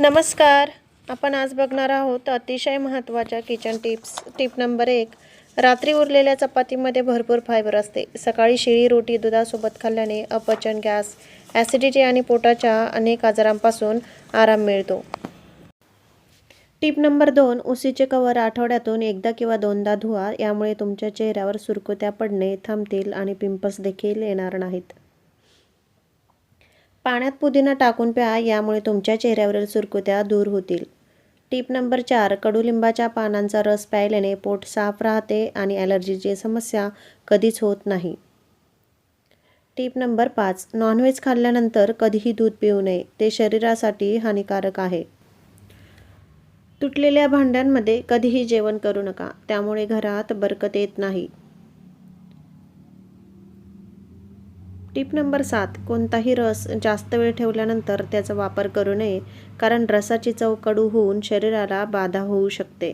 नमस्कार. आपण आज बघणार आहोत अतिशय महत्त्वाच्या किचन टिप्स टिप नंबर एक रात्री उरलेल्या चपातीमध्ये भरपूर फायबर असते. सकाळी शिळी रोटी दुधासोबत खाल्ल्याने अपचन गॅस ॲसिडिटी आणि पोटाच्या अनेक आजारांपासून आराम मिळतो. टिप नंबर दोन उसीचे कवर आठवड्यातून एकदा किंवा दोनदा धुवा. यामुळे तुमच्या चेहऱ्यावर सुरकुत्या पडणे थांबतील आणि पिंपल्स देखील येणार नाहीत. पाण्यात पुदिना टाकून प्या यामुळे तुमच्या चेहऱ्यावरील सुरकुत्या दूर होतील. टीप नंबर चार कडुलिंबाच्या पानांचा रस प्यायल्याने पोट साफ राहते आणि ॲलर्जीची समस्या कधीच होत नाही. टीप नंबर पाच नॉनव्हेज खाल्ल्यानंतर कधीही दूध पिऊ नये ते शरीरासाठी हानिकारक आहे. तुटलेल्या भांड्यांमध्ये कधीही जेवण करू नका त्यामुळे घरात बरकत येत नाही. टिप नंबर सात कोणताही रस जास्त वेळ ठेवल्यानंतर त्याचा वापर करू नये कारण रसाची चव कडू होऊन शरीराला बाधा होऊ शकते.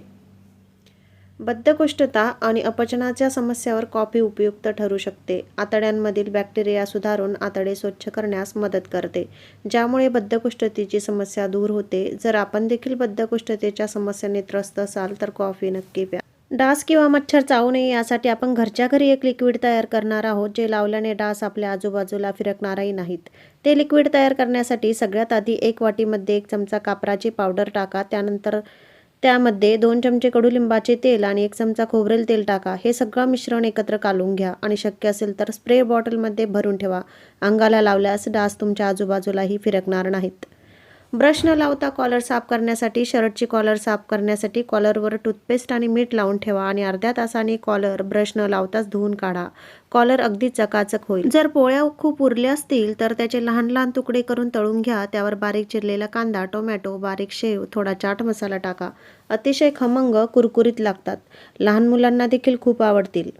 बद्धकोष्ठता आणि अपचनाच्या समस्यावर कॉफी उपयुक्त ठरू शकते. आतड्यांमधील बॅक्टेरिया सुधारून आतडे स्वच्छ करण्यास मदत करते ज्यामुळे बद्धकोष्ठतेची समस्या दूर होते. जर आपण देखील बद्धकोष्ठतेच्या समस्येने त्रस्त असाल तर कॉफी नक्की प्या. डास किंवा मच्छर चावू नये यासाठी आपण घरच्या घरी एक लिक्विड तयार करणार आहोत जे लावल्याने डास आपल्या आजूबाजूला फिरकणारही नाहीत. ते लिक्विड तयार करण्यासाठी सगळ्यात आधी एक वाटीमध्ये एक चमचा कापराची पावडर टाका त्यानंतर त्यामध्ये दोन चमचे कडुलिंबाचे तेल आणि एक चमचा खोबरेल तेल टाका. हे सगळं मिश्रण एकत्र कालून घ्या आणि शक्य असेल तर स्प्रे बॉटलमध्ये भरून ठेवा. अंगाला लावल्यास डास तुमच्या आजूबाजूलाही फिरकणार नाहीत. ब्रश न लावता कॉलर साफ करण्यासाठी शर्टची कॉलर साफ करण्यासाठी कॉलरवर टूथपेस्ट आणि मीठ लावून ठेवा आणि अर्ध्या तासाने कॉलर ब्रश न लावताच धुवून काढा. कॉलर अगदी चकाचक होईल. जर पोळ्या खूप उरल्या असतील तर त्याचे लहान लहान तुकडे करून तळून घ्या. त्यावर बारीक चिरलेला कांदा टोमॅटो बारीक शेव थोडा चाट मसाला टाका. अतिशय खमंग कुरकुरीत लागतात. लहान मुलांना देखील खूप आवडतील.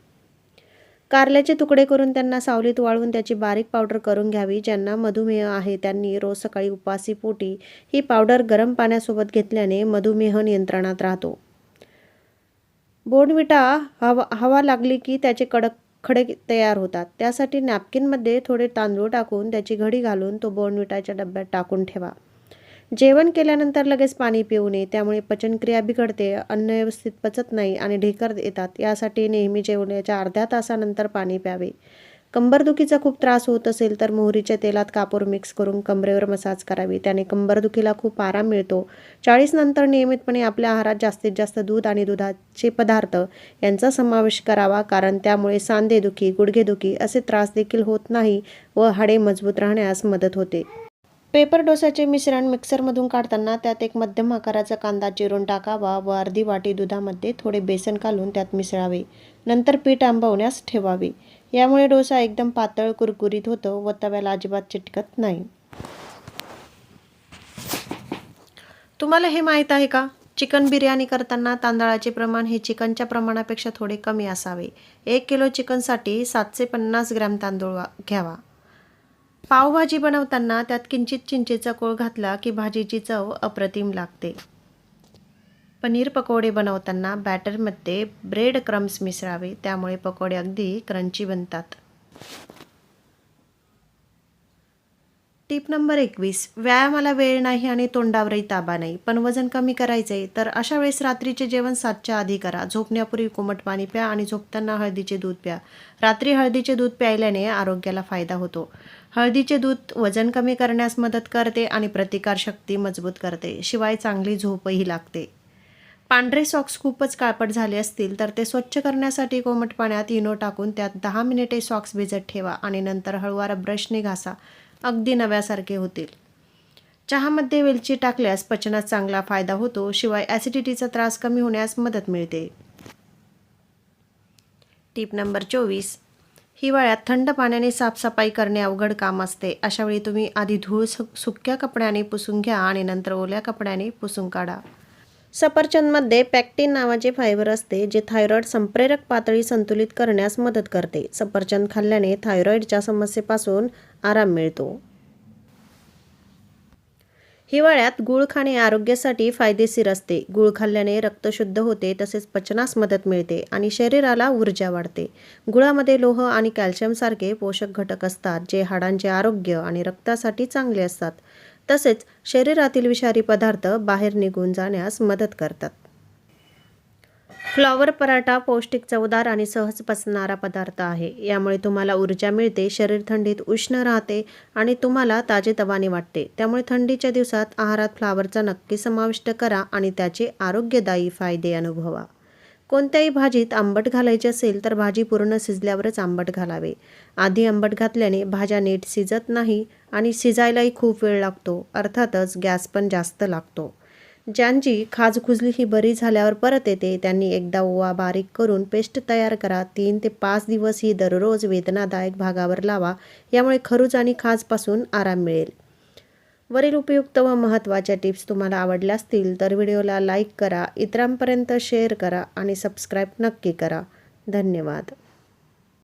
कारल्याचे तुकडे करून त्यांना सावलीत वाळवून त्याची बारीक पावडर करून घ्यावी ज्यांना मधुमेह आहे त्यांनी रोज सकाळी उपासी पोटी ही पावडर गरम पाण्यासोबत घेतल्याने मधुमेह नियंत्रणात राहतो. बोर्नविटा हवा हवा लागली की त्याचे कडक खडे तयार होतात. त्यासाठी नॅपकिनमध्ये थोडे तांदूळ टाकून त्याची घडी घालून तो बोर्नविटाच्या डब्यात टाकून ठेवा. जेवण केल्यानंतर लगेच पाणी पिऊ नये त्यामुळे पचनक्रिया बिघडते अन्न व्यवस्थित पचत नाही आणि ढेकर येतात. यासाठी नेहमी जेवण्याच्या अर्ध्या तासानंतर पाणी प्यावे. कंबरदुखीचा खूप त्रास होत असेल तर मोहरीच्या तेलात कापूर मिक्स करून कमरेवर मसाज करावी. त्याने कंबरदुखीला खूप आराम मिळतो. चाळीस नंतर नियमितपणे आपल्या आहारात जास्तीत जास्त दूध आणि दुधाचे पदार्थ यांचा समावेश करावा कारण त्यामुळे सांधेदुखी गुडघेदुखी असे त्रास देखील होत नाही व हाडे मजबूत राहण्यास मदत होते. पेपर डोसाचे मिश्रण मिक्सरमधून काढताना त्यात एक मध्यम आकाराचा कांदा चिरून टाकावा व अर्धी वाटी दुधामध्ये थोडे बेसन घालून त्यात मिसळावे. नंतर पीठ आंबवण्यास ठेवावे. यामुळे डोसा एकदम पातळ कुरकुरीत होतो व तव्याला अजिबात चिटकत नाही. तुम्हाला हे माहीत आहे का? चिकन बिर्याणी करताना तांदळाचे प्रमाण हे चिकनच्या प्रमाणापेक्षा थोडे कमी असावे. एक किलो चिकनसाठी सातशे पन्नास ग्रॅम तांदूळ वा- घ्यावा. पावभाजी बनवताना त्यात किंचित चिंचेचा कोळ घातला की भाजीची चव अप्रतिम लागते. पनीर पकोडे बनवताना बॅटरमध्ये ब्रेड क्रम्स मिसळावे त्यामुळे पकोडे अगदी क्रंची बनतात. टिप नंबर एकवीस व्यायामाला वेळ नाही आणि तोंडावरही ताबा नाही. पण वजन कमी करायचे तर अशा वेळेस रात्रीचे जेवण सातच्या आधी करा. झोपण्यापूर्वी कोमट पाणी प्या आणि झोपताना हळदीचे दूध प्या. रात्री हळदीचे दूध प्यायल्याने आरोग्याला फायदा होतो. हळदीचे दूध वजन कमी करण्यास मदत करते आणि प्रतिकारशक्ती मजबूत करते. शिवाय चांगली झोपही लागते. पांढरे सॉक्स खूपच काळपट झाले असतील तर ते स्वच्छ करण्यासाठी कोमट पाण्यात इनो टाकून त्यात दहा मिनिटे सॉक्स भिजत ठेवा आणि नंतर हळूवार ब्रशने घासा. अगदी नव्यासारखे होतील. चहामध्ये वेलची टाकल्यास पचनात चांगला फायदा होतो शिवाय ॲसिडिटीचा त्रास कमी होण्यास मदत मिळते. टीप नंबर चोवीस. हिवाळ्यात थंड पाण्याने साफसफाई करणे अवघड काम असते. अशावेळी तुम्ही आधी धूळ सु सुक्या कपड्याने पुसून घ्या आणि नंतर ओल्या कपड्याने पुसून काढा. सफरचंदमध्ये पॅक्टिन नावाचे फायबर असते जे थायरॉइड संप्रेरक पातळी संतुलित करण्यास मदत करते. सफरचंद खाल्ल्याने थायरॉईडच्या समस्येपासून आराम मिळतो. हिवाळ्यात गूळ खाणे आरोग्यासाठी फायदेशीर असते. गूळ खाल्ल्याने रक्त शुद्ध होते तसेच पचनास मदत मिळते आणि शरीराला ऊर्जा वाढते. गुळामध्ये लोह आणि कॅल्शियमसारखे पोषक घटक असतात जे हाडांचे आरोग्य आणि रक्तासाठी चांगले असतात. तसेच शरीरातील विषारी पदार्थ बाहेर निघून जाण्यास मदत करतात. फ्लॉवर पराठा पौष्टिक चवदार आणि सहज पचणारा पदार्थ आहे. यामुळे तुम्हाला ऊर्जा मिळते शरीर थंडीत उष्ण राहते आणि तुम्हाला ताजेतवाने वाटते. त्यामुळे थंडीच्या दिवसात आहारात फ्लावरचा नक्की समाविष्ट करा आणि त्याचे आरोग्यदायी फायदे अनुभवा. कोणत्याही भाजीत आंबट घालायचे असेल तर भाजी पूर्ण शिजल्यावरच आंबट घालावे. आधी आंबट घातल्याने भाज्या नीट शिजत नाही आणि शिजायलाही खूप वेळ लागतो अर्थातच गॅस पण जास्त लागतो. ज्यांची खाज खुजली ही बरी झाल्यावर परत येते त्यांनी एकदा ओवा बारीक करून पेस्ट तयार करा. तीन ते पाच दिवस ही दररोज वेदनादायक भागावर लावा यामुळे खरूज आणि खाजपासून आराम मिळेल. वरील उपयुक्त व महत्त्वाच्या टिप्स तुम्हाला आवडल्या असतील तर व्हिडिओला लाईक करा इतरांपर्यंत शेअर करा आणि सबस्क्राईब नक्की करा. धन्यवाद.